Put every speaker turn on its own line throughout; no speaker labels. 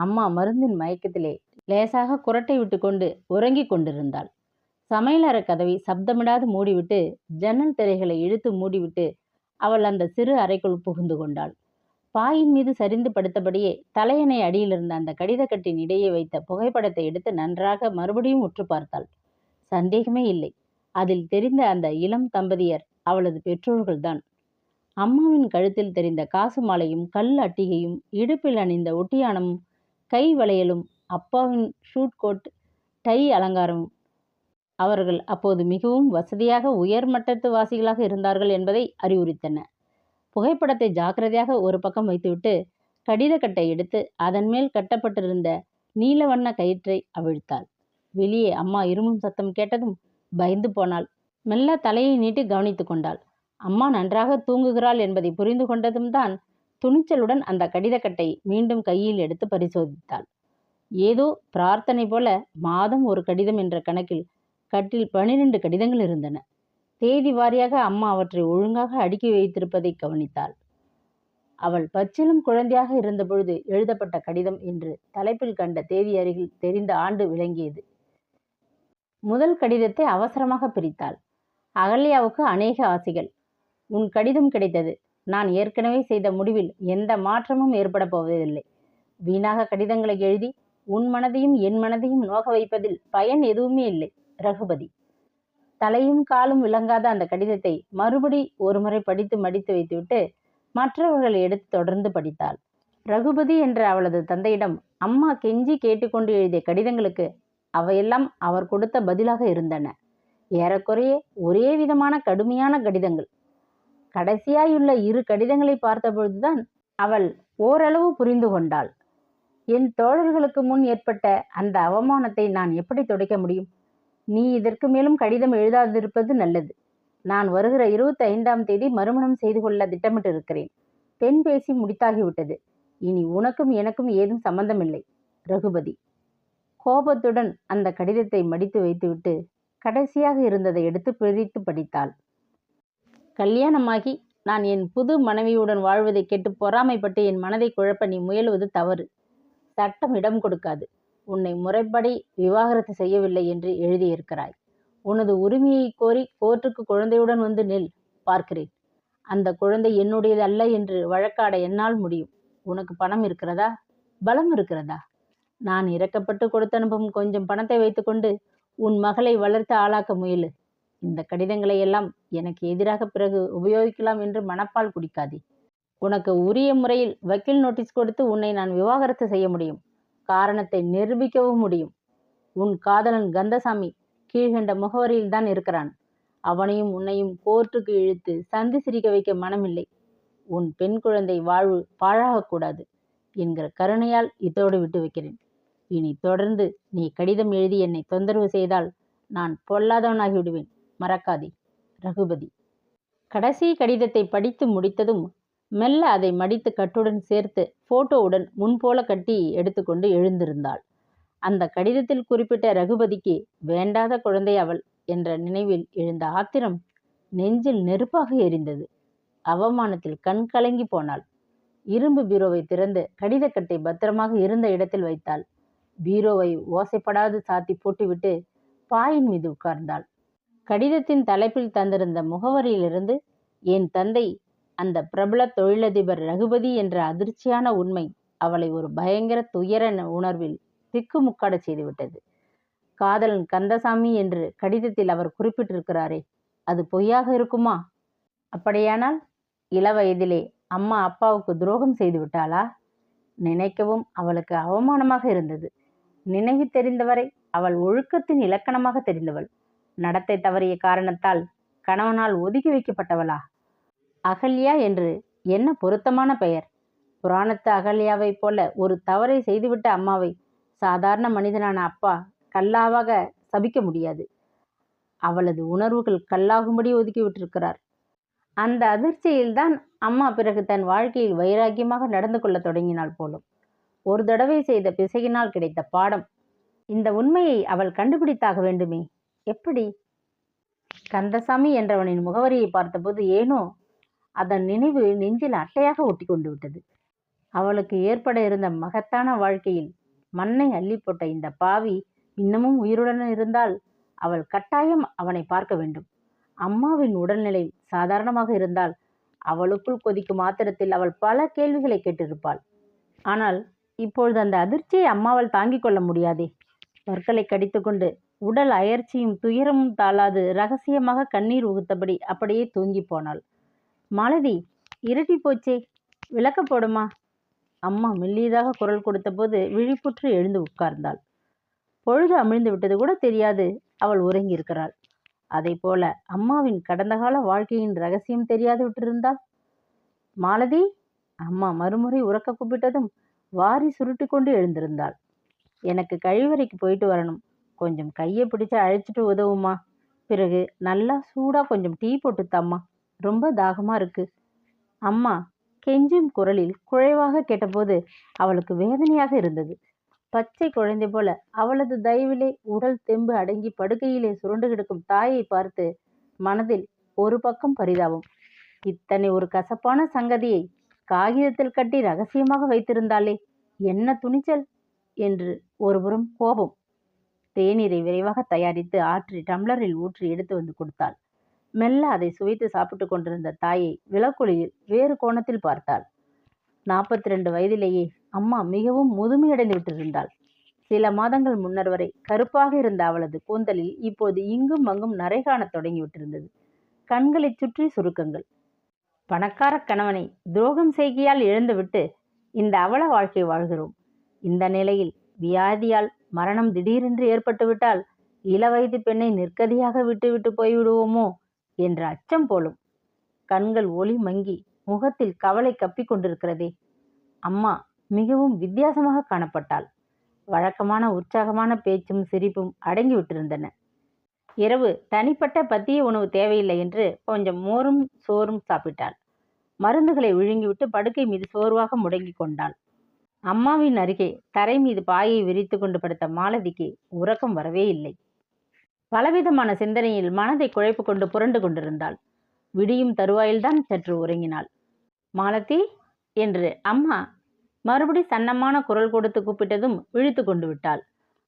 அம்மா மருந்தின் மயக்கத்திலே லேசாக குரட்டை விட்டுக்கொண்டு உறங்கிக் கொண்டிருந்தாள். சமையலற கதவை சப்தமிடாது மூடிவிட்டு ஜன்னல் திரைகளை இழுத்து மூடிவிட்டு அவள் அந்த சிறு அறைக்குள் புகுந்து கொண்டாள். பாயின் மீது சரிந்து படுத்தபடியே தலையணை அடியில் இருந்த அந்த கடிதக்கட்டின் இடையே வைத்த புகைப்படத்தை எடுத்து நன்றாக மறுபடியும் உற்று பார்த்தாள். சந்தேகமே இல்லை. அதில் தெரிந்த அந்த இளம் தம்பதியர் அவளது பெற்றோர்கள்தான். அம்மாவின் கழுத்தில் தெரிந்த காசு மாலையும் கல் அட்டிகையும் இடுப்பில் அணிந்த ஒட்டியானமும் கை வளையலும் அப்பாவின் ஷூட் கோட் டை அலங்காரமும். அவர்கள் அப்போது மிகவும் வசதியாக உயர்மட்டத்து வாசிகளாக இருந்தார்கள் என்பதை அறிவுறுத்தன. புகைப்படத்தை ஜாக்கிரதையாக ஒரு பக்கம் வைத்துவிட்டு கடிதக்கட்டை எடுத்து அதன் மேல் கட்டப்பட்டிருந்த நீல வண்ண கயிற்றை அவிழ்த்தாள். வெளியே அம்மா இருமும் சத்தம் கேட்டதும் பயந்து போனாள். மெல்ல தலையை நீட்டி கவனித்து கொண்டாள். அம்மா நன்றாக தூங்குகிறாள் என்பதை புரிந்து கொண்டதும் தான் துணிச்சலுடன் அந்த கடிதக்கட்டை மீண்டும் கையில் எடுத்து பரிசோதித்தாள். ஏதோ பிரார்த்தனை போல மாதம் ஒரு கடிதம் என்ற கணக்கில் கட்டில் பனிரெண்டு கடிதங்கள் இருந்தன. தேதி வாரியாக அம்மா அவற்றை ஒழுங்காக அடுக்கி வைத்திருப்பதை கவனித்தாள். அவள் பச்சிலும் குழந்தையாக இருந்தபொழுது எழுதப்பட்ட கடிதம் என்று தலைப்பில் கண்ட தேதி அருகில் தெரிந்த ஆண்டு விளங்கியது. முதல் கடிதத்தை அவசரமாக பிரித்தாள். அகல்யாவுக்கு அநேக ஆசைகள். உன் கடிதம் கிடைத்தது. நான் ஏற்கனவே செய்த முடிவில் எந்த மாற்றமும் ஏற்பட போவதில்லை. வீணாக கடிதங்களை எழுதி உன் மனதையும் என் மனதையும் நோக வைப்பதில் பயன் எதுவுமே இல்லை. ரகுபதி. தலையும் காலும் விளங்காத அந்த கடிதத்தை மறுபடி ஒருமுறை படித்து மடித்து வைத்துவிட்டு மற்றவர்களை எடுத்து தொடர்ந்து படித்தாள். ரகுபதி என்ற அவளது தந்தையிடம் அம்மா கெஞ்சி கேட்டுக்கொண்டு எழுதிய கடிதங்களுக்கு அவையெல்லாம் அவர் கொடுத்த பதிலாக இருந்தன. ஏறக்குறைய ஒரே விதமான கடுமையான கடிதங்கள். கடைசியாயுள்ள இரு கடிதங்களை பார்த்தபொழுதுதான் அவள் ஓரளவு புரிந்து கொண்டாள். என் தோழர்களுக்கு முன் ஏற்பட்ட அந்த அவமானத்தை நான் எப்படி துடைக்க முடியும்? நீ இதற்கு மேலும் கடிதம் எழுதாதிருப்பது நல்லது. நான் வருகிற இருபத்தி ஐந்தாம் தேதி மறுமணம் செய்து கொள்ள திட்டமிட்டு இருக்கிறேன் பெண் பேசி முடித்தாகிவிட்டது. இனி உனக்கும் எனக்கும் ஏதும் சம்பந்தமில்லை. ரகுபதி. கோபத்துடன் அந்த கடிதத்தை மடித்து வைத்துவிட்டு கடைசியாக இருந்ததை எடுத்து பிரித்து படித்தாள். கல்யாணமாகி நான் என் புது மனைவியுடன் வாழ்வதை கேட்டு பொறாமைப்பட்டு என் மனதை குழப்ப நீ முயலுவது தவறு. சட்டம் இடம் கொடுக்காது. உன்னை முறைப்படி விவாகரத்து செய்யவில்லை என்று எழுதியிருக்கிறாய். உனது உரிமையை கோரி கோர்ட்டுக்கு குழந்தையுடன் வந்து நில் பார்க்கிறேன். அந்த குழந்தை என்னுடையது அல்ல என்று வழக்காட என்னால் முடியும். உனக்கு பணம் இருக்கிறதா? பலம் இருக்கிறதா? நான் இறக்கப்பட்டு கொடுத்தனுப்பும் கொஞ்சம் பணத்தை வைத்துக்கொண்டு உன் மகளை வளர்த்து ஆளாக்க முயலு. இந்த கடிதங்களை எல்லாம் எனக்கு எதிராக பிறகு உபயோகிக்கலாம் என்று மனப்பால் குடிக்காதே. உனக்கு உரிய முறையில் வக்கீல் நோட்டீஸ் கொடுத்து உன்னை நான் விவாகரத்து செய்ய முடியும். காரணத்தை நிரூபிக்கவும் முடியும். உன் காதலன் கந்தசாமி கீழ்கண்ட முகவரியில் தான் இருக்கிறான். அவனையும் உன்னையும் கோர்ட்டுக்கு இழுத்து சந்தி சிரிக்க வைக்க மனமில்லை. உன் பெண் குழந்தை வாழ்வு பாழாகக்கூடாது என்கிற கருணையால் இதோடு விட்டு வைக்கிறேன். இனி தொடர்ந்து நீ கடிதம் எழுதி என்னை தொந்தரவு செய்தால் நான் பொல்லாதவனாகி விடுவேன் மறக்காதே. ரகுபதி. கடைசி கடிதத்தை படித்து முடித்ததும் மெல்ல அதை மடித்து கட்டுடன் சேர்த்து போட்டோவுடன் முன்போல கட்டி எடுத்துக்கொண்டு எழுந்திருந்தாள். அந்த கடிதத்தில் குறிப்பிட்ட ரகுபதிக்கு வேண்டாத குழந்தை அவள் என்ற நினைவில் எழுந்த ஆத்திரம் நெஞ்சில் நெருப்பாக எரிந்தது. அவமானத்தில் கண் கலங்கி போனாள். இரும்பு பீரோவை திறந்து கடிதக்கட்டை பத்திரமாக இருந்த இடத்தில் வைத்தாள். பீரோவை ஓசைப்படாது சாத்தி போட்டுவிட்டு பாயின் மீது உட்கார்ந்தாள். கடிதத்தின் தலைப்பில் தந்திருந்த முகவரியிலிருந்து என் தந்தை அந்த பிரபல தொழிலதிபர் ரகுபதி என்ற அதிர்ச்சியான உண்மை அவளை ஒரு பயங்கர துயர உணர்வில் திக்குமுக்காட செய்துவிட்டது காதலன் கந்தசாமி என்று கடிதத்தில் அவர் குறிப்பிட்டிருக்கிறாரே அது பொய்யாக இருக்குமா? அப்படியானால் இளவயதிலே அம்மா அப்பாவுக்கு துரோகம் செய்து விட்டாளா? நினைக்கவும் அவளுக்கு அவமானமாக இருந்தது. நினைவு தெரிந்தவரை அவள் ஒழுக்கத்தின் இலக்கணமாக தெரிந்தவள். நடத்தை தவறிய காரணத்தால் கணவனால் ஒதுக்கி வைக்கப்பட்டவளா? அகல்யா என்று என்ன பொருத்தமான பெயர்? புராணத்து அகல்யாவைப் போல ஒரு தவறை செய்துவிட்ட அம்மாவை சாதாரண மனிதனான அப்பா கல்லாவாக சபிக்க முடியாது. அவளது உணர்வுகள் கல்லாகும்படி ஒதுக்கிவிட்டிருக்கிறார் அந்த அதிர்ச்சியில்தான் அம்மா பிறகு தன் வாழ்க்கையில் வைராக்கியமாக நடந்து கொள்ளத் தொடங்கினாள் போலும். ஒரு தடவை செய்த பிசகினால் கிடைத்த பாடம். இந்த உண்மையை அவள் கண்டுபிடித்தாக வேண்டுமே? எப்படி? கந்தசாமி என்றவனின் முகவரியை பார்த்தபோது ஏனோ அதன் நினைவு நெஞ்சில் அட்டையாக ஒட்டி கொண்டு விட்டது. அவளுக்கு ஏற்பட இருந்த மகத்தான வாழ்க்கையில் மண்ணை அள்ளி போட்ட இந்த பாவி இன்னமும் உயிருடன் இருந்தால் அவள் கட்டாயம் அவனை பார்க்க வேண்டும். அம்மாவின் உடல்நிலை சாதாரணமாக இருந்தால் அவளுக்குள் கொதிக்கும் ஆத்திரத்தில் அவள் பல கேள்விகளை கேட்டிருப்பாள். ஆனால் இப்பொழுது அந்த அதிர்ச்சியை அம்மாவால் தாங்கிக் கொள்ள முடியாதே. பற்களை கடித்துக்கொண்டு உடல் அயர்ச்சியும் துயரமும் தாளாது ரகசியமாக கண்ணீர் உகுத்தபடி அப்படியே தூங்கி போனாள். மாலதி இருட்டி போச்சே விளக்க போடுமா? அம்மா மெல்லியதாக குரல் கொடுத்தபோது விழிப்புற்று எழுந்து உட்கார்ந்தாள். பொழுது அமிழ்ந்து விட்டது கூட தெரியாது அவள் உறங்கியிருக்கிறாள். அதை போல அம்மாவின் கடந்த கால வாழ்க்கையின் ரகசியம் தெரியாது விட்டிருந்தால்? மாலதி அம்மா மறுமுறை உறக்க கூப்பிட்டதும் வாரி சுருட்டி கொண்டு எழுந்திருந்தாள். எனக்கு கழிவறைக்கு போயிட்டு வரணும். கொஞ்சம் கையை பிடிச்சு அழைச்சிட்டு உதவுமா? பிறகு நல்லா சூடாக கொஞ்சம் டீ போட்டு தாம்மா ரொம்ப தாகமாக இருக்கு. அம்மா கெஞ்சும் குரலில் குழைவாக கேட்டபோது அவளுக்கு வேதனையாக இருந்தது. பச்சை குழந்தை போல அவளது தயவிலே உடல் தெம்பு அடங்கி படுக்கையிலே சுருண்டு கிடக்கும் தாயை பார்த்து மனதில் ஒரு பக்கம் பரிதாபம். இத்தனை ஒரு கசப்பான சங்கதியை காகிதத்தில் கட்டி ரகசியமாக வைத்திருந்தாளே என்ன துணிச்சல்? என்று ஒருபுறம் கோபம். தேநீரை விரைவாக தயாரித்து ஆற்றி டம்ளரில் ஊற்றி எடுத்து வந்து கொடுத்தாள். மெல்ல அதை சுவைத்து சாப்பிட்டு கொண்டிருந்த தாயை விளக்கொலியில் வேறு கோணத்தில் பார்த்தாள். நாற்பத்தி ரெண்டு வயதிலேயே அம்மா மிகவும் முதுமையடைந்து விட்டிருந்தாள். சில மாதங்கள் முன்னர் வரை கருப்பாக இருந்த அவளது கூந்தலில் இப்போது இங்கும் அங்கும் நரை காணத் தொடங்கிவிட்டிருந்தது கண்களைச் சுற்றி சுருக்கங்கள். பணக்கார கணவனை துரோகம் செய்கையால் இழந்துவிட்டு இந்த அவல வாழ்க்கை வாழ்கிறோம். இந்த நிலையில் வியாதியால் மரணம் திடீரென்று ஏற்பட்டுவிட்டால் இளவயது பெண்ணை நிற்கதியாக விட்டுவிட்டு போய்விடுவோமோ? என்ற அச்சம் போலும். கண்கள் ஒளி மங்கி முகத்தில் கவலை கப்பிக் கொண்டிருக்கிறதே. அம்மா மிகவும் வித்தியாசமாக காணப்பட்டாள். வழக்கமான உற்சாகமான பேச்சும் சிரிப்பும் அடங்கிவிட்டிருந்தன இரவு தனிப்பட்ட பத்திய உணவு தேவையில்லை என்று கொஞ்சம் மோரும் சோறும் சாப்பிட்டாள். மருந்துகளை விழுங்கிவிட்டு படுக்கை மீது சோர்வாக முடங்கிக் கொண்டாள். அம்மாவின் அருகே தரை மீது பாயை விரித்து கொண்டு படுத்த மாலதிக்கு உறக்கம் வரவே இல்லை. பலவிதமான சிந்தனையில் மனதை குழைப்பு கொண்டு புரண்டு கொண்டிருந்தாள். விடியும் தருவாயில்தான் சற்று உறங்கினாள். மாலதி என்று அம்மா மறுபடி சன்னமான குரல் கொடுத்து கூப்பிட்டதும் விழித்து கொண்டு விட்டாள்.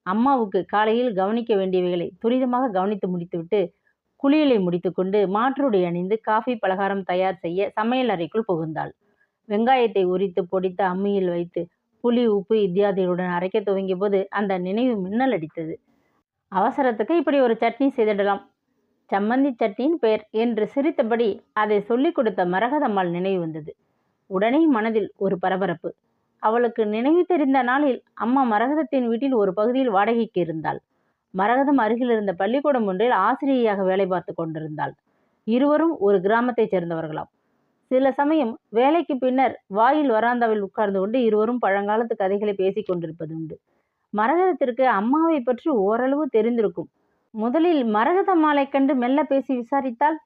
அம்மாவுக்கு காலையில் கவனிக்க வேண்டியவைகளை துரிதமாக கவனித்து முடித்துவிட்டு குளியலை முடித்துக்கொண்டு மாற்றுடை அணிந்து காஃபி பலகாரம் தயார் செய்ய சமையல் அறைக்குள் புகுந்தாள். வெங்காயத்தை உரித்து பொடித்து அம்மியில் வைத்து புளி உப்பு இத்தியாதிகளுடன் அரைக்க துவங்கிய போது அந்த நினைவு மின்னல் அடித்தது. அவசரத்துக்கு இப்படி ஒரு சட்னி செய்திடலாம். சம்மந்தி சட்னியின் பெயர் என்று சிரித்தபடி அதை சொல்லிக் கொடுத்த மரகதம்மாள் நினைவு வந்தது. உடனே மனதில் ஒரு பரபரப்பு. அவளுக்கு நினைவு தெரிந்த நாளில் அம்மா மரகதத்தின் வீட்டில் ஒரு பகுதியில் வாடகைக்கு இருந்தாள். மரகதம் அருகில் இருந்த பள்ளிக்கூடம் ஒன்றில் ஆசிரியையாக வேலை பார்த்து கொண்டிருந்தாள். இருவரும் ஒரு கிராமத்தைச் சேர்ந்தவர்களாம். சில சமயம் வேலைக்கு பின்னர் வாயில் வராந்தாவில் உட்கார்ந்து கொண்டு இருவரும் பழங்காலத்து கதைகளை பேசிக் கொண்டிருப்பது உண்டு. மரகதத்திற்கு அம்மாவை பற்றி ஓரளவு தெரிந்திருக்கும். முதலில் மரகதம்மாளை கண்டு மெல்ல பேசி விசாரித்தால்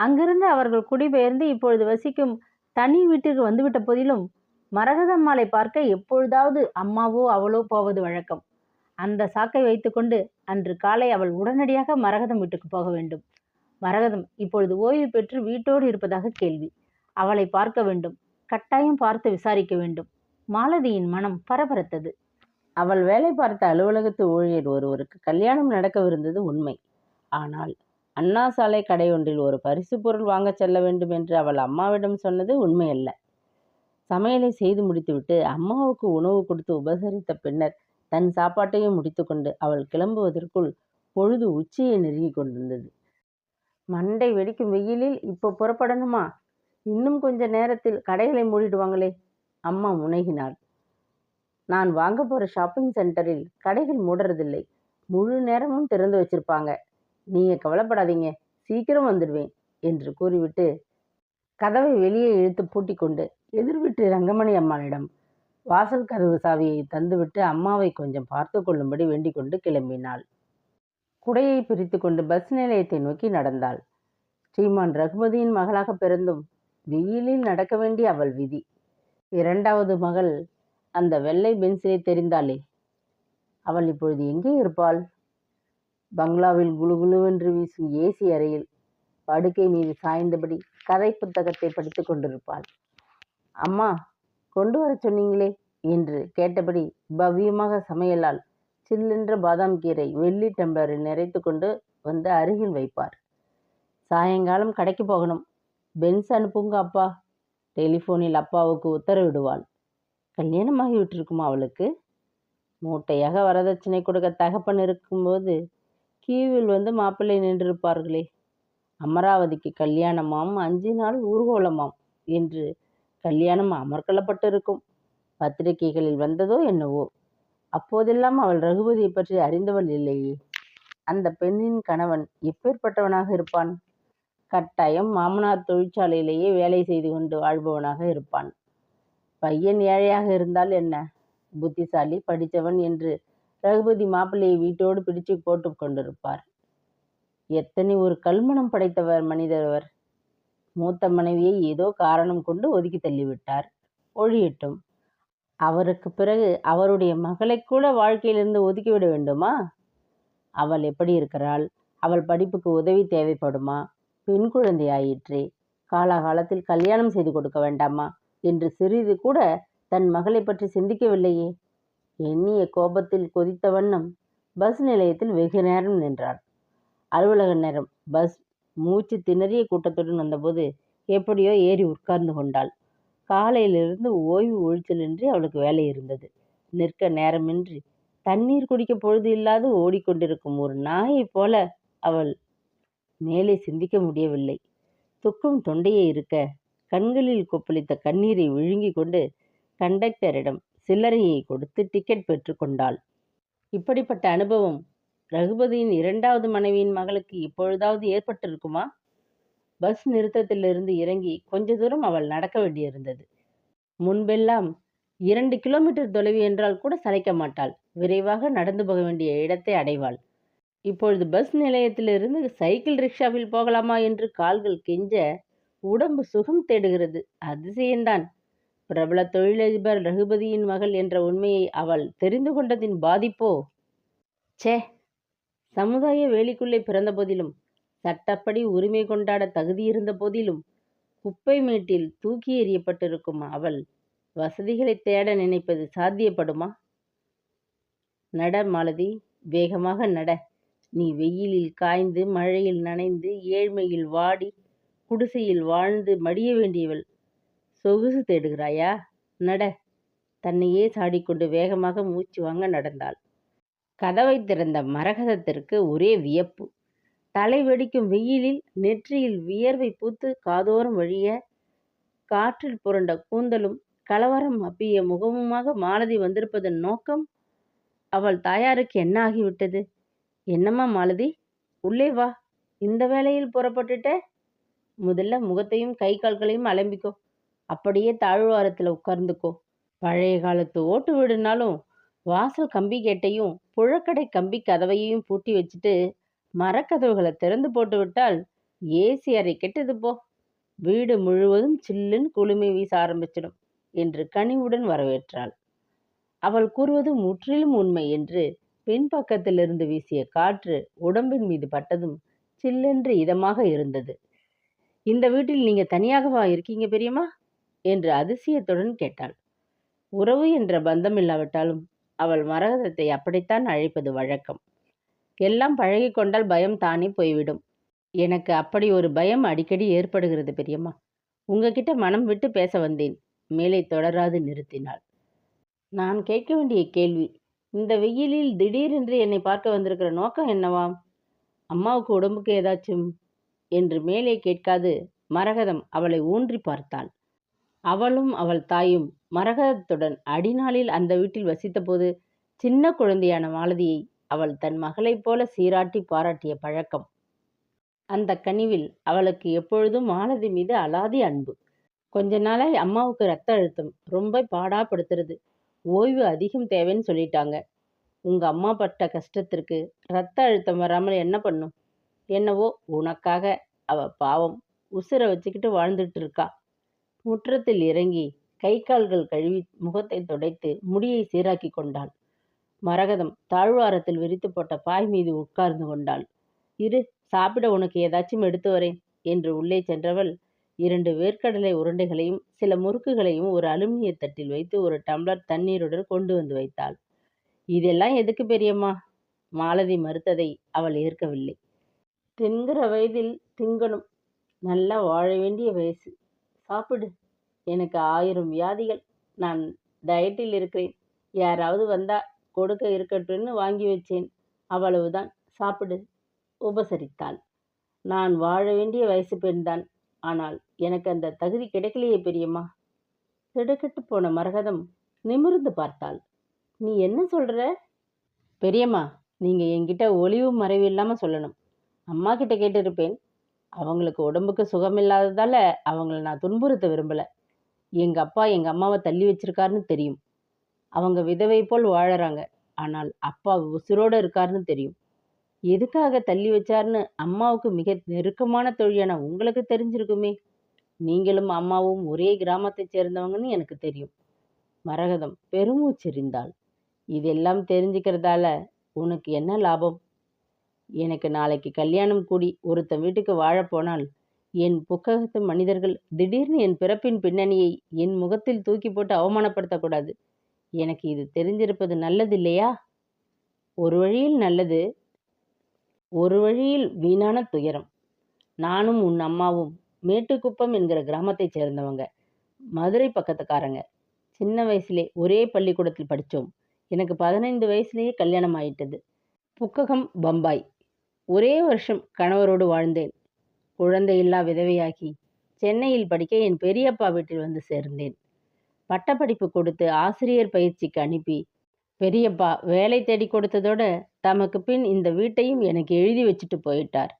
அங்கிருந்து அவர்கள் குடிபெயர்ந்து இப்பொழுது வசிக்கும் தனி வீட்டிற்கு வந்துவிட்ட போதிலும் மரகதம்மாளை பார்க்க எப்பொழுதாவது அம்மாவோ அவளோ போவது வழக்கம். அந்த சாக்கை வைத்துக்கொண்டு அன்று காலை அவள் உடனடியாக மரகதம் வீட்டுக்கு போக வேண்டும். மரகதம் இப்பொழுது ஓய்வு பெற்று வீட்டோடு இருப்பதாக கேள்வி. அவளை பார்க்க வேண்டும். கட்டாயம் பார்த்து விசாரிக்க வேண்டும். மாலதியின் மனம் பரபரத்தது. அவள் வேலை பார்த்த அலுவலகத்து ஊழியர் ஒருவருக்கு கல்யாணம் நடக்கவிருந்தது உண்மை. ஆனால் அண்ணா சாலை கடையொன்றில் ஒரு பரிசு பொருள் வாங்கச் செல்ல வேண்டும் என்று அவள் அம்மாவிடம் சொன்னது உண்மையல்ல. சமையலை செய்து முடித்துவிட்டு அம்மாவுக்கு உணவு கொடுத்து உபசரித்த பின்னர் தன் சாப்பாட்டையும் முடித்துக்கொண்டு அவள் கிளம்புவதற்குள் பொழுது உச்சியை நெருங்கி கொண்டிருந்தது. மண்டை வெடிக்கும் வெயிலில் இப்போ புறப்படணுமா? இன்னும் கொஞ்ச நேரத்தில் கடைகளை மூடிடுவாங்களே? அம்மா முனைகினாள். நான் வாங்க போகிற ஷாப்பிங் சென்டரில் கடைகள் மூடுறதில்லை. முழு நேரமும் திறந்து வச்சிருப்பாங்க. நீங்கள் கவலைப்படாதீங்க. சீக்கிரம் வந்துடுவேன் என்று கூறிவிட்டு கதவை வெளியே இழுத்து பூட்டி கொண்டு எதிர்விட்டு ரங்கமணி அம்மாளிடம் வாசல் கதவு சாவியை தந்துவிட்டு அம்மாவை கொஞ்சம் பார்த்து கொள்ளும்படி வேண்டிக் கொண்டு கிளம்பினாள். குடையை பிரித்து கொண்டு பஸ் நிலையத்தை நோக்கி நடந்தாள். ஸ்ரீமான் ரகுமதியின் மகளாக பிறந்தும் வெயிலில் நடக்க வேண்டிய அவள் விதி. இரண்டாவது மகள் அந்த வெள்ளை பென்சிலை தெரிந்தாளே. அவள் இப்பொழுது எங்கே இருப்பாள்? பங்களாவில் குழுகுழுவென்று வீசும் ஏசி அறையில் படுக்கை மீது சாய்ந்தபடி கதை புத்தகத்தை படித்து கொண்டிருப்பாள். அம்மா கொண்டு வர சொன்னீங்களே என்று கேட்டபடி பவ்யமாக சமையலால் சில்லென்ற பாதாம் கீரை வெள்ளி டம்ளரில் நிறைத்து கொண்டு வந்து அருகில் வைப்பார். சாயங்காலம் கடைக்கு போகணும். பென்ஸ் அனுப்புங்க அப்பா. டெலிஃபோனில் அப்பாவுக்கு உத்தரவிடுவாள். கல்யாணமாகி விட்டிருக்குமா அவளுக்கு? மூட்டையாக வரதட்சணை கொடுக்க தகப்பன் இருக்கும்போது கீவில் வந்து மாப்பிள்ளை நின்றிருப்பார்களே. அமராவதிக்கு கல்யாணமாம் அஞ்சு நாள் ஊர்கோலமாம் என்று கல்யாணம் அமர்க்கலப்பட்டிருக்கும் பத்திரிகைகளில் வந்ததோ என்னவோ. அப்போதெல்லாம் அவள் ரகுபதியை பற்றி அறிந்தவள் இல்லையே. அந்த பெண்ணின் கணவன் எப்பேற்பட்டவனாக இருப்பான்? கட்டாயம் மாமனார் தொழிற்சாலையிலேயே வேலை செய்து கொண்டு வாழ்பவனாக இருப்பான். பையன் ஏழையாக இருந்தால் என்ன? புத்திசாலி படித்தவன் என்று ரகுபதி மாப்பிள்ளையை வீட்டோடு பிடிச்சு போட்டு கொண்டிருப்பார். எத்தனை ஒரு கல்மணம் படைத்தவர் மனிதவர் மூத்த மனைவியை ஏதோ காரணம் கொண்டு ஒதுக்கி தள்ளிவிட்டார். ஒழியட்டும் அவருக்கு பிறகு அவருடைய மகளை கூட வாழ்க்கையிலிருந்து ஒதுக்கிவிட வேண்டுமா? அவள் எப்படி இருக்கிறாள்? அவள் படிப்புக்கு உதவி தேவைப்படுமா? பெண் குழந்தை ஆயிற்றே காலாகாலத்தில் கல்யாணம் செய்து கொடுக்க வேண்டாமா? என்று சிறிது கூட தன் மகளை பற்றி சிந்திக்கவில்லையே. எண்ணிய கோபத்தில் கொதித்த வண்ணம் பஸ் நிலையத்தில் வெகு நேரம் நின்றாள். அலுவலக நேரம். பஸ் மூச்சு திணறிய கூட்டத்துடன் வந்தபோது எப்படியோ ஏறி உட்கார்ந்து கொண்டாள். காலையிலிருந்து ஓய்வு ஒழிச்சலின்றி அவளுக்கு வேலை இருந்தது. நிற்க நேரமின்றி தண்ணீர் குடிக்க பொழுது இல்லாது ஓடிக்கொண்டிருக்கும் ஒரு நாயைப் போல அவள் மேலே சிந்திக்க முடியவில்லை. துக்கம் தொண்டையை இருக்க கண்களில் கொப்பளித்த கண்ணீரை விழுங்கிக் கொண்டு கண்டக்டரிடம் சில்லறையை கொடுத்து டிக்கெட் பெற்றுக்கொண்டாள் இப்படிப்பட்ட அனுபவம் ரகுபதியின் இரண்டாவது மனைவியின் மகளுக்கு இப்பொழுதாவது ஏற்பட்டிருக்குமா? பஸ் நிறுத்தத்திலிருந்து இறங்கி கொஞ்ச தூரம் அவள் நடக்க வேண்டியிருந்தது. முன்பெல்லாம் இரண்டு கிலோமீட்டர் தொலைவு என்றால் கூட சளைக்க மாட்டாள். விரைவாக நடந்து போக வேண்டிய இடத்தை அடைவாள். இப்பொழுது பஸ் நிலையத்திலிருந்து சைக்கிள் ரிக்ஷாவில் போகலாமா என்று கால்கள் கெஞ்ச உடம்பு சுகம் தேடுகிறது. அதிசயம்தான். பிரபல தொழிலதிபர் ரகுபதியின் மகள் என்ற உண்மையை அவள் தெரிந்து கொண்டதின் பாதிப்போ? ச்சே! சமுதாய வேலிக்குள்ளே பிறந்த போதிலும் சட்டப்படி உரிமை கொண்டாட தகுதியிருந்த போதிலும் குப்பை மேட்டில் தூக்கி எறியப்பட்டிருக்கும் அவள் வசதிகளை தேட நினைப்பது சாத்தியப்படுமா? நட மாலதி வேகமாக நட. நீ வெயிலில் காய்ந்து மழையில் நனைந்து ஏழ்மையில் வாடி குடிசையில் வாழ்ந்து மடிய வேண்டியவள். சொகுசு தேடுகிறாயா? நட. தன்னையே சாடிக்கொண்டு வேகமாக மூச்சு வாங்க நடந்தாள். கதவை திறந்த மரகதத்திற்கு ஒரே வியப்பு. தலை வெடிக்கும் வெயிலில் நெற்றியில் வியர்வை பூத்து காதோரம் வழிய காற்றில் புரண்ட கூந்தலும் கலவரம் அப்பிய முகமுமாக மாலதி வந்திருப்பதன் நோக்கம் அவள் தாயாருக்கு என்ன ஆகிவிட்டது என்னம்மா மாலதி? உள்ளே வா. இந்த வேளையில் புறப்பட்டுட்ட? முதல்ல முகத்தையும் கை கால்களையும் அலம்பிக்கோ. அப்படியே தாழ்வாரத்தில் உட்கார்ந்துக்கோ. பழைய காலத்து ஓட்டு வீடுனாலும் வாசல் கம்பி கேட்டையும் புழக்கடை கம்பி கதவையும் பூட்டி வச்சுட்டு மரக்கதவுகளை திறந்து போட்டு விட்டால் ஏசி அறை கெட்டது போ. வீடு முழுவதும் சில்லுன்னு குளுமை வீச ஆரம்பிச்சிடும் என்று கனிவுடன் வரவேற்றாள். அவள் கூறுவது முற்றிலும் உண்மை என்று பின்பக்கத்திலிருந்து வீசிய காற்று உடம்பின் மீது பட்டதும் சில்லென்று இதமாக இருந்தது. இந்த வீட்டில் நீங்க தனியாகவா இருக்கீங்க பெரியம்மா? என்று அதிசயத்துடன் கேட்டாள். உறவு என்ற பந்தம் இல்லாவிட்டாலும் அவள் மரகதத்தை அப்படித்தான் அழைப்பது வழக்கம். எல்லாம் பழகி கொண்டால் பயம் தானே போய்விடும். எனக்கு அப்படி ஒரு பயம் அடிக்கடி ஏற்படுகிறது பெரியம்மா. உங்ககிட்ட மனம் விட்டு பேச வந்தேன். மேலே தொடராது நிறுத்தினாள். நான் கேட்க வேண்டிய கேள்வி இந்த வெயிலில் திடீரென்று என்னை பார்க்க வந்திருக்கிற நோக்கம் என்னவாம் அம்மாவுக்கு உடம்புக்கு ஏதாச்சும்? என்று மேலே கேட்காது மரகதம் அவளை ஊன்றி பார்த்தாள். அவளும் அவள் தாயும் மரகதத்துடன் அடிநாளில் அந்த வீட்டில் வசித்தபோது சின்ன குழந்தையான மாலதியை அவள் தன் மகளைப் போல சீராட்டி பாராட்டிய பழக்கம். அந்த கனிவில் அவளுக்கு எப்பொழுதும் மாலதி மீது அலாதி அன்பு. கொஞ்ச நாளாய் அம்மாவுக்கு ரத்த அழுத்தம் ரொம்ப பாடாப்படுத்துறது. ஓய்வு அதிகம் தேவைன்னு சொல்லிட்டாங்க. உங்கள் அம்மா பட்ட கஷ்டத்திற்கு ரத்த அழுத்தம் வராமல் என்ன பண்ணும்? என்னவோ உனக்காக அவ பாவம் உசுரை வச்சுக்கிட்டு வாழ்ந்துட்டு இருக்கா முற்றத்தில் இறங்கி கை கால்கள் கழுவி முகத்தை துடைத்து முடியை சீராக்கி கொண்டாள். மரகதம் தாழ்வாரத்தில் விரித்து போட்ட பாய் மீது உட்கார்ந்து கொண்டாள். இரு சாப்பிட உனக்கு ஏதாச்சும் எடுத்து வரேன் என்று உள்ளே சென்றவள் இரண்டு வேர்க்கடலை உருண்டைகளையும் சில முறுக்குகளையும் ஒரு அலுமினிய தட்டில் வைத்து ஒரு டம்ளர் தண்ணீருடன் கொண்டு வந்து வைத்தாள். இதெல்லாம் எதுக்கு பெரியம்மா மாலதி மறுத்ததை அவள் ஏற்கவில்லை. தின்கிற வயதில் திங்கணும். நல்லா வாழ வேண்டிய வயசு. சாப்பிடு. எனக்கு ஆயிரம் வியாதிகள். நான் டயட்டில் இருக்கிறேன். யாராவது வந்தா கொடுக்க இருக்கட்டும்னு வாங்கி வச்சேன். அவ்வளவுதான். சாப்பிடு உபசரித்தாள். நான் வாழ வேண்டிய வயசு பெண்தான். ஆனால் எனக்கு அந்த தகுதி கிடைக்கலையே பெரியம்மா. திடுக்கிட்டு போன மரகதம் நிமிர்ந்து பார்த்தாள். நீ என்ன சொல்ற? பெரியம்மா நீங்க என்கிட்ட ஒளிவு மறைவு இல்லாம சொல்லணும். அம்மா கிட்ட கேட்டிருப்பேன். அவங்களுக்கு உடம்புக்கு சுகமில்லாததால் அவங்கள நான் துன்புறுத்த விரும்பல. எங்க அப்பா எங்க அம்மாவை தள்ளி வச்சிருக்காருன்னு தெரியும். அவங்க விதவை போல் வாழறாங்க. ஆனால் அப்பா உசுரோடு இருக்காருன்னு தெரியும். எதுக்காக தள்ளி வச்சார்னு அம்மாவுக்கு மிக நெருக்கமான தொழிலான உங்களுக்கு தெரிஞ்சிருக்குமே. நீங்களும் அம்மாவும் ஒரே கிராமத்தைச் சேர்ந்தவங்கன்னு எனக்கு தெரியும். மரகதம் பெருமூச்செறிந்தாள் இதெல்லாம் தெரிஞ்சுக்கிறதால உனக்கு என்ன லாபம்? எனக்கு நாளைக்கு கல்யாணம் கூடி ஒருத்தன் வீட்டுக்கு வாழப்போனால் என் புக்ககத்து மனிதர்கள் திடீர்னு என் பிறப்பின் பின்னணியை என் முகத்தில் தூக்கி போட்டு அவமானப்படுத்தக்கூடாது எனக்கு இது தெரிஞ்சிருப்பது நல்லது இல்லையா ஒரு வழியில் நல்லது ஒரு வழியில் வீணான துயரம். நானும் உன் அம்மாவும் மேட்டுக்குப்பம் என்கிற கிராமத்தைச் சேர்ந்தவங்க. மதுரை பக்கத்துக்காரங்க. சின்ன வயசுலே ஒரே பள்ளிக்கூடத்தில் படித்தோம். எனக்கு பதினைந்து வயசுலேயே கல்யாணம் ஆயிட்டது. புக்ககம் பம்பாய். ஒரே வருஷம் கணவரோடு வாழ்ந்தேன். குழந்தையில்லா விதவையாகி சென்னையில் படிக்க என் பெரியப்பா வீட்டில் வந்து சேர்ந்தேன். பட்டப்படிப்பு கொடுத்து ஆசிரியர் பயிற்சிக்கு அனுப்பி பெரியப்பா வேலை தேடி கொடுத்ததோட தமக்கு பின் இந்த வீட்டையும் எனக்கு எழுதி வச்சுட்டு போயிட்டார்.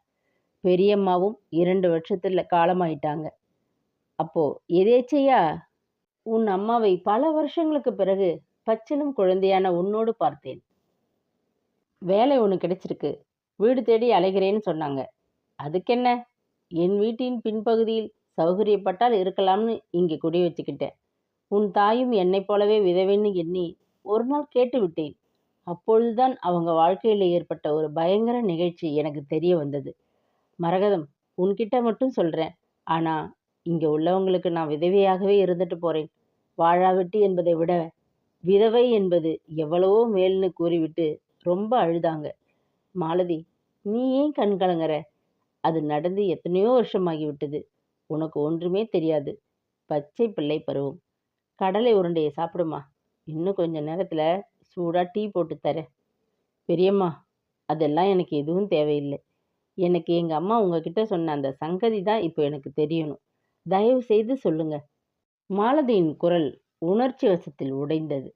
பெரியம்மாவும் இரண்டு வருஷத்தில் காலமாயிட்டாங்க. அப்போ எதேச்சையா உன் அம்மாவை பல வருஷங்களுக்கு பிறகு பச்சிலும் குழந்தையான உன்னோடு பார்த்தேன். வேலை ஒன்று கிடைச்சிருக்கு வீடு தேடி அலைகிறேன்னு சொன்னாங்க. அதுக்கென்ன? என் வீட்டின் பின்பகுதியில் சௌகரியப்பட்டால் இருக்கலாம்னு இங்கே குடி வச்சுக்கிட்டேன். உன் தாயும் என்னைப் போலவே விதவைன்னு எண்ணி ஒரு நாள் கேட்டுவிட்டேன் அப்பொழுதுதான் அவங்க வாழ்க்கையில் ஏற்பட்ட ஒரு பயங்கர நிகழ்ச்சி எனக்கு தெரிய வந்தது. மரகதம் உன்கிட்ட மட்டும் சொல்கிறேன் ஆனால் இங்கே உள்ளவங்களுக்கு நான் விதவையாகவே இருந்துட்டு போகிறேன் வாழாவெட்டி என்பதை விட விதவை என்பது எவ்வளவோ மேல்னு கூறிவிட்டு ரொம்ப அழுதாங்க. மாலதி நீ ஏன் கண் கலங்குற? அது நடந்து எத்தனையோ வருஷமாகிவிட்டது. உனக்கு ஒன்றுமே தெரியாது. பச்சை பிள்ளை பருவம். கடலை உருண்டையை சாப்பிடுமா? இன்னும் கொஞ்ச நேரத்தில் சூடாக டீ போட்டு தரேன். பெரியம்மா அதெல்லாம் எனக்கு எதுவும் தேவையில்லை. எனக்கு எங்கள் அம்மா உங்ககிட்ட சொன்ன அந்த சங்கதி தான் இப்போ எனக்கு தெரியணும். தயவு செய்து சொல்லுங்க. மாலதியின் குரல் உணர்ச்சி வசத்தில் உடைந்தது.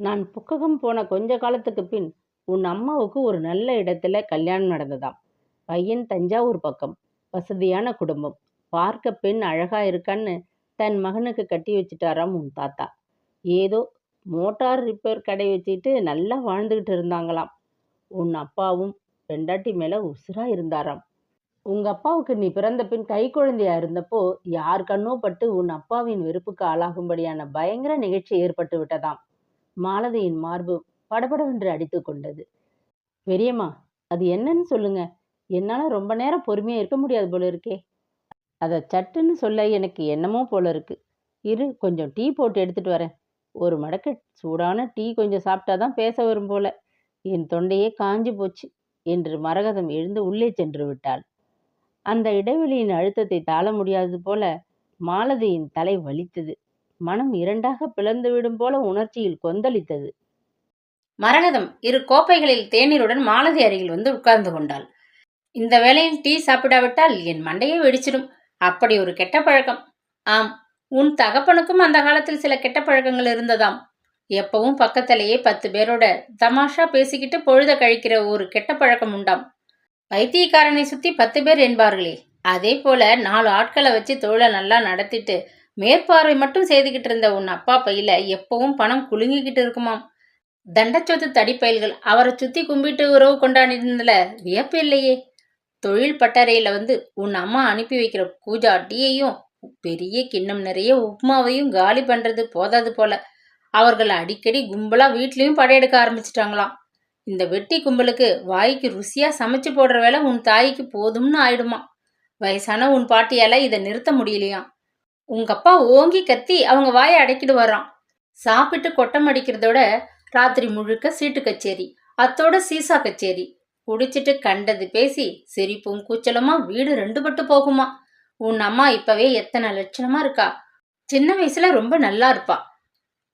நான் புக்ககம் போன கொஞ்ச காலத்துக்கு பின் உன் அம்மாவுக்கு ஒரு நல்ல இடத்துல கல்யாணம் நடந்ததாம். பையன் தஞ்சாவூர் பக்கம். வசதியான குடும்பம். பார்க்க பெண் அழகா இருக்கான்னு தன் மகனுக்கு கட்டி வச்சுட்டாராம் உன் தாத்தா. ஏதோ மோட்டார் ரிப்பேர் கடை வச்சுட்டு நல்லா வாழ்ந்துக்கிட்டு இருந்தாங்களாம். உன் அப்பாவும் பெண்டாட்டி மேலே உசுராக இருந்தாராம். உங்கள் அப்பாவுக்கு நீ பிறந்த பின் கை இருந்தப்போ யார் கண்ணோ பட்டு உன் அப்பாவின் வெறுப்புக்கு ஆளாகும்படியான பயங்கர நிகழ்ச்சி ஏற்பட்டு விட்டதாம். மாலதியின் மார்பு படபடவென்று அடித்து கொண்டது. பெரியம்மா அது என்னன்னு சொல்லுங்க. என்னால் ரொம்ப நேரம் பொறுமையாக இருக்க முடியாது போல இருக்கே. அதை சட்டுன்னு சொல்ல எனக்கு என்னமோ போல இருக்கு. இரு கொஞ்சம் டீ போட்டு எடுத்துட்டு வரேன். ஒரு மடக்கு சூடான டீ கொஞ்சம் சாப்பிட்டா தான் பேச வரும் போல. என் தொண்டையே காஞ்சு போச்சு என்று மரகதம் எழுந்து உள்ளே சென்று விட்டாள். அந்த இடைவெளியின் அழுத்தத்தை தாழ முடியாதது போல மாலதியின் தலை வலித்தது. மனம் இரண்டாக பிளந்து விடும் போல உணர்ச்சியில் கொந்தளித்தது.
மரகதம் இரு கோப்பைகளில் தேநீருடன் மாலதி அருகில் வந்து உட்கார்ந்து கொண்டாள். இந்த வேளையில் டீ சாப்பிடாவிட்டால் என் மண்டையே வெடிச்சிடும். அப்படி ஒரு கெட்ட பழக்கம். ஆம் உன் தகப்பனுக்கும் அந்த காலத்தில் சில கெட்ட பழக்கங்கள் இருந்ததாம். எப்பவும் பக்கத்திலேயே பத்து பேரோட தமாஷா பேசிக்கிட்டு பொழுத கழிக்கிற ஒரு கெட்ட பழக்கம் உண்டாம். பைத்தியக்காரனை சுத்தி பத்து பேர் என்பார்களே. அதே போல நாலு ஆட்களை வச்சு தொழிலை நல்லா நடத்திட்டு மேற்பார்வை மட்டும் செய்துகிட்டு இருந்த உன் அப்பா பையில எப்பவும் பணம் குலுங்கிக்கிட்டு இருக்குமாம். தண்டச்சொத்து தடிப்பயல்கள் அவரை சுத்தி கும்பிட்டு உறவு கொண்டாடினதுல வியப்பு இல்லையே. தொழில் பட்டறையில வந்து உன் அம்மா அனுப்பி வைக்கிற பூஜா டீயையும் பெரிய கிண்ணம் நிறைய உப்புமாவையும் காலி பண்ணுறது போதாது போல. அவர்கள் அடிக்கடி கும்பலாக வீட்லேயும் படையெடுக்க ஆரம்பிச்சிட்டாங்களாம். இந்த வெட்டி கும்பலுக்கு வாய்க்கு ருசியாக சமைச்சு போடுற வேலை உன் தாய்க்கு போதும்னு ஆயிடுமா வயசான உன் பாட்டியால் இதை நிறுத்த முடியலையாம். உங்க அப்பா ஓங்கி கத்தி அவங்க வாயை அடைக்கிடுவாராம். சாப்பிட்டு கொட்டம் அடிக்கிறதோட ராத்திரி முழுக்க சீட்டு கச்சேரி அத்தோட சீசா கச்சேரி. குடிச்சிட்டு கண்டது பேசி சிரிப்பும் கூச்சலுமா வீடு ரெண்டு பட்டு போகுமா உன் அம்மா இப்பவே எத்தனை லட்சணமா இருக்கா? சின்ன வயசுல ரொம்ப நல்லா இருப்பா.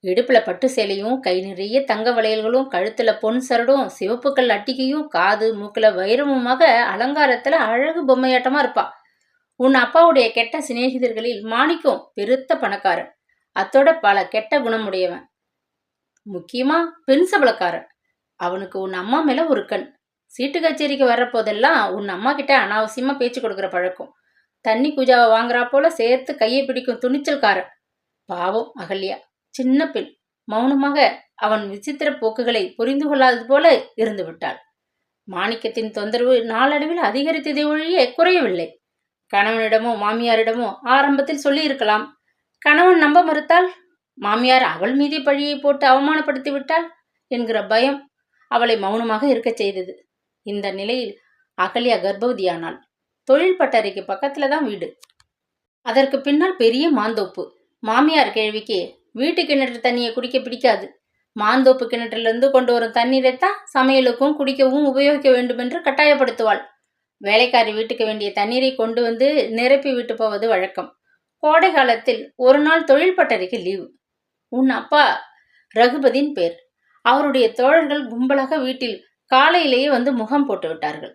இடுப்புல பட்டு சேலையும் கை நிறைய தங்க வளையல்களும் கழுத்துல பொன் சரடும் சிவப்புக்கல் அட்டிகையும் காது மூக்குல வைரமுமாக அலங்காரத்துல அழகு பொம்மையாட்டமா இருப்பா. உன் அப்பாவுடைய கெட்ட சிநேகிதர்களில் மாணிக்கம் பெருத்த பணக்காரன். அத்தோட பல கெட்ட குணமுடையவன். முக்கியமா பெண் சபலக்காரன். அவனுக்கு உன் அம்மா மேல ஒரு கண். சீட்டு கச்சேரிக்கு வர்ற போதெல்லாம் உன் அம்மா கிட்ட அனாவசியமா பேச்சு கொடுக்குற பழக்கம். தண்ணி கூஜாவை வாங்குறா போல சேர்த்து கையை பிடிக்கும் துணிச்சல்காரன். பாவம் அகல்யா. சின்ன பெண். மௌனமாக அவன் விசித்திர போக்குகளை புரிந்து கொள்ளாதது போல இருந்து விட்டாள். மாணிக்கத்தின் தொந்தரவு நாளடைவில் அதிகரித்ததை ஒழிய குறையவில்லை. கணவனிடமோ மாமியாரிடமோ ஆரம்பத்தில் சொல்லியிருக்கலாம். கணவன் நம்ப மறுத்தால் மாமியார் அவள் மீதே பழியை போட்டு அவமானப்படுத்தி விட்டாள் என்கிற பயம் அவளை மௌனமாக இருக்கச் செய்தது. இந்த நிலையில் அகல்யா கர்ப்பவதியானாள். தொழில் பட்டறைக்கு பக்கத்துல தான் வீடு. அதற்கு பின்னால் பெரிய மாந்தோப்பு. மாமியார் கேள்விக்கு வீட்டு கிணற்று தண்ணியை குடிக்க பிடிக்காது. மாந்தோப்பு கிணற்றிலிருந்து கொண்டு வரும் தண்ணீரைத்தான் சமையலுக்கும் குடிக்கவும் உபயோகிக்க வேண்டும் என்று கட்டாயப்படுத்துவாள். வேலைக்காரி வீட்டுக்கு வேண்டிய தண்ணீரை கொண்டு வந்து நிரப்பி விட்டு போவது வழக்கம். கோடை காலத்தில் ஒரு நாள் தொழில் பட்டறைக்கு லீவு. உன் அப்பா ரகுபதியின் பேர். அவருடைய தோழர்கள் கும்பலாக வீட்டில் காலையிலேயே வந்து முகம் போட்டு விட்டார்கள்.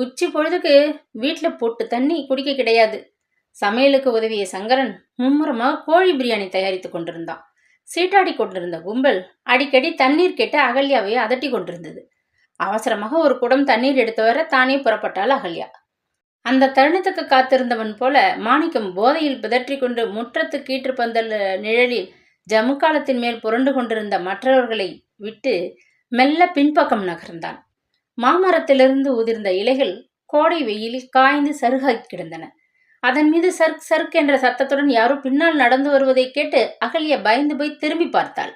உச்சி பொழுதுக்கு வீட்டில் போட்டு தண்ணி குடிக்க கிடையாது. சமையலுக்கு உதவிய சங்கரன் மும்முரமாக கோழி பிரியாணி தயாரித்துக் கொண்டிருந்தான். சீட்டாடி கொண்டிருந்த கும்பல் அடிக்கடி தண்ணீர் கேட்டு அகல்யாவை அதட்டி கொண்டிருந்தது. அவசரமாக ஒரு குடம் தண்ணீர் எடுத்து வர தானே புறப்பட்டாள் அகல்யா. அந்த தருணத்துக்கு காத்திருந்தவன் போல மாணிக்கம் போதையில் பிதற்றி கொண்டு முற்றத்து கீற்று பந்தல் நிழலில் ஜமுக்காலத்தின் மேல் புரண்டு கொண்டிருந்த மற்றவர்களை விட்டு மெல்ல பின்பக்கம் நகர்ந்தான். மாமரத்திலிருந்து உதிர்ந்த இலைகள் கோடை வெயிலில் காய்ந்து சருகாகி கிடந்தன. அதன் மீது சர்க் சர்க் என்ற சத்தத்துடன் யாரோ பின்னால் நடந்து வருவதை கேட்டு அகல்யா பயந்து போய் திரும்பி பார்த்தாள்.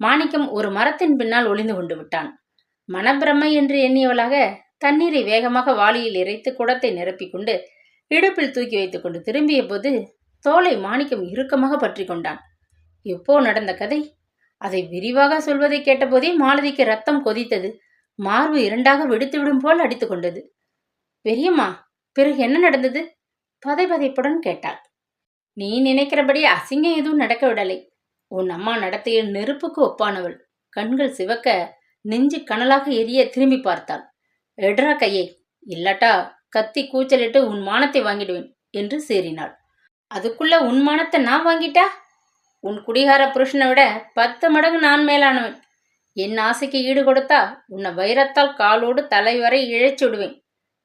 மாணிக்கம் ஒரு மரத்தின் பின்னால் ஒளிந்து கொண்டு விட்டான். மனப்பிரமை என்று எண்ணியவளாக தண்ணீரை வேகமாக வாளியில் இறைத்து குடத்தை நிரப்பிக் கொண்டு இடுப்பில் தூக்கி வைத்துக் கொண்டு திரும்பிய போது தோலை மாணிக்கம் இறுக்கமாக பற்றி கொண்டான். எப்போ நடந்த கதை? அதை விரிவாக சொல்வதை கேட்டபோதே மாலதிக்கு ரத்தம் கொதித்தது. மார்பு இரண்டாக வெடித்துவிடும் போல் அடித்துக் கொண்டது. பெரியம்மா பிறகு என்ன நடந்தது? பதை பதைப்புடன் கேட்டாள். நீ நினைக்கிறபடி அசிங்கம் எதுவும் நடக்க விடலை. உன் அம்மா நடத்திய நெருப்புக்கு ஒப்பானவள். கண்கள் சிவக்க நெஞ்சு கனலாக எரிய திரும்பி பார்த்தாள். எடுறா கையை. இல்லாட்டா கத்தி கூச்சலிட்டு உன் மானத்தை வாங்கிடுவேன் என்று சேறினாள் அதுக்குள்ள உன் மானத்தை நான் வாங்கிட்டா? உன் குடிகார புருஷனை விட பத்து மடங்கு நான் மேலானவன். என் ஆசைக்கு ஈடு கொடுத்தா உன்னை வைரத்தால் காலோடு தலைவரை இழைச்சுடுவேன் விடுவேன்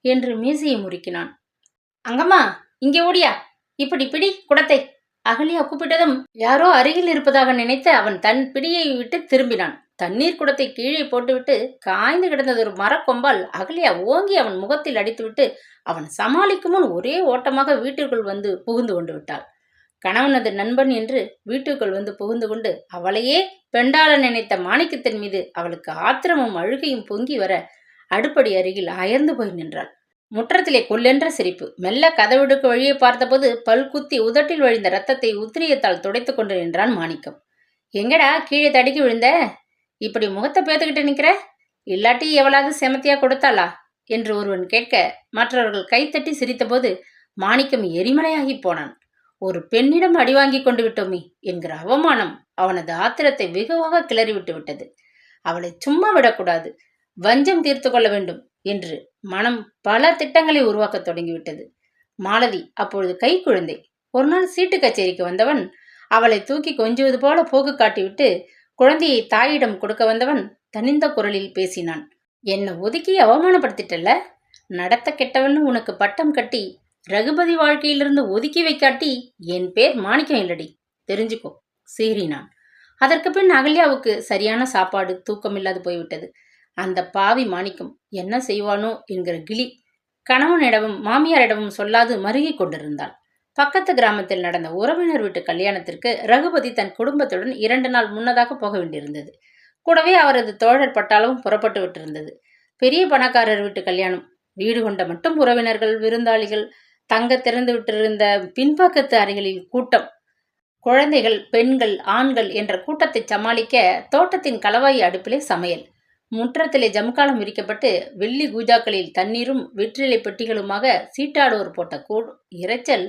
என்று மீசையை முறுக்கினான். அங்கம்மா இங்கே ஓடியா. இப்படி பிடி குடத்தை. அகலியா கூப்பிட்டதும் யாரோ அருகில் இருப்பதாக நினைத்து அவன் தன் பிடியை விட்டு திரும்பினான். தண்ணீர் குடத்தை கீழே போட்டுவிட்டு காய்ந்து கிடந்தது ஒரு மரக்கொம்பால் அகலியா ஓங்கி அவன் முகத்தில் அடித்துவிட்டு அவன் சமாளிக்கும் முன் ஒரே ஓட்டமாக வீட்டிற்குள் வந்து புகுந்து கொண்டு விட்டாள். கணவனது நண்பன் என்று வீட்டுக்குள் வந்து புகுந்து கொண்டு அவளையே பெண்டாள நினைத்த மாணிக்கத்தின் மீது அவளுக்கு ஆத்திரமும் அழுகையும் பொங்கி வர அடுப்படி அருகில் அயர்ந்து போய் நின்றாள். முற்றத்திலே கொல்லென்ற சிரிப்பு. மெல்ல கதவிடுக்கு வழியே பார்த்தபோது பல் குத்தி உதட்டில் வழிந்த ரத்தத்தை உத்திரியத்தால் துடைத்து கொண்டு நின்றான் மாணிக்கம். எங்கடா? கீழே தடுக்கி விழுந்த? இப்படி முகத்தை பேத்துக்கிட்டு நிற்கிற இல்லாட்டி எவளாவது செமத்தியா கொடுத்தாளா? என்று ஒருவன் கேட்க மற்றவர்கள் கைத்தட்டி சிரித்தபோது மாணிக்கம் எரிமலையாகி போனான். ஒரு பெண்ணிடம் அடி வாங்கி கொண்டு விட்டோமே என்கிற அவமானம் அவனது ஆத்திரத்தை வெகுவாக கிளறிவிட்டு விட்டது. அவளை சும்மா விடக்கூடாது. வஞ்சம் தீர்த்து கொள்ள வேண்டும் என்று மனம் பல திட்டங்களை உருவாக்கத் தொடங்கிவிட்டது மாலதி அப்பொழுது கை குழந்தை. ஒரு நாள் சீட்டு கச்சேரிக்கு வந்தவன் அவளை தூக்கி கொஞ்சுவது போல போக்கு காட்டிவிட்டு குழந்தையை தாயிடம் கொடுக்க வந்தவன் தனிந்த குரலில் பேசினான். என்னை ஒதுக்கி அவமானப்படுத்திட்டல்ல? நடத்த கெட்டவன் உனக்கு பட்டம் கட்டி ரகுபதி வாழ்க்கையிலிருந்து ஒதுக்கி வைக்காட்டி என் பேர் மாணிக்கம் இல்லடி. தெரிஞ்சுக்கோ. சீறினான் அதற்கு பின் அகல்யாவுக்கு சரியான சாப்பாடு தூக்கம் இல்லாது போய்விட்டது. அந்த பாவி மாணிக்கம் என்ன செய்வானோ என்கிற கிளி கணவனிடமும் மாமியாரிடமும் சொல்லாது மருகிக் கொண்டிருந்தாள். பக்கத்து கிராமத்தில் நடந்த உறவினர் வீட்டு கல்யாணத்திற்கு ரகுபதி தன் குடும்பத்துடன் இரண்டு நாள் முன்னதாக போக வேண்டியிருந்தது. கூடவே அவரது தோழர் பட்டாளமும் புறப்பட்டு விட்டிருந்தது. பெரிய பணக்காரர் வீட்டு கல்யாணம் வீடு கொண்ட மட்டும் உறவினர்கள் விருந்தாளிகள் தங்க திறந்து விட்டிருந்த பின்பக்கத்து அறைகளில் கூட்டம். குழந்தைகள் பெண்கள் ஆண்கள் என்ற கூட்டத்தை சமாளிக்க தோட்டத்தின் கலவாய் அடுப்பிலே சமையல். முற்றத்திலே ஜம்காலம் விரிக்கப்பட்டு வெள்ளி கூஜாக்களில் தண்ணீரும் வெற்றிலை பெட்டிகளுமாக சீட்டாடுவோர் போட்ட கூ இரைச்சல்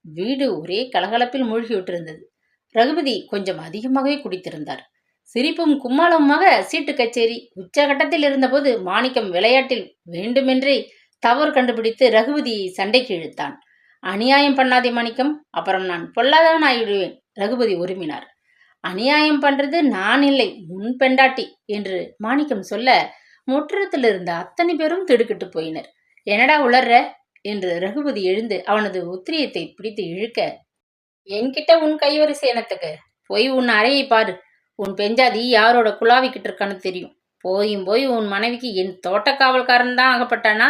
வீடு ஒரே கலகலப்பில் மூழ்கிவிட்டிருந்தது ரகுபதி கொஞ்சம் அதிகமாகவே குடித்திருந்தார். சிரிப்பும் கும்மாளமுமாக சீட்டு கச்சேரி உச்சகட்டத்தில் இருந்தபோது மாணிக்கம் விளையாட்டில் வேண்டுமென்றே தவறு கண்டுபிடித்து ரகுபதியை சண்டைக்கு இழுத்தான். அநியாயம் பண்ணாதே மாணிக்கம் அப்புறம் நான் பொல்லாதவன் ஆகிவிடுவேன். ரகுபதி உருமினார். அநியாயம் பண்றது நான் இல்லை உன் பெண்டாட்டி என்று மாணிக்கம் சொல்ல முற்றத்தில் இருந்த அத்தனை பேரும் திடுக்கிட்டு போயினர். என்னடா உளர்ற? என்று ரகுபதி எழுந்து அவனது உத்திரியத்தை பிடித்து இழுக்க என்கிட்ட உன் கைவரிசை எனத்துக்கு போய் உன் அறையை பாரு. உன் பெஞ்சாதி யாரோட குழாவிக்கிட்டு இருக்கான்னு தெரியும். போயும் போய் உன் மனைவிக்கு என் தோட்டக்காவல்காரன் தான் ஆகப்பட்டானா?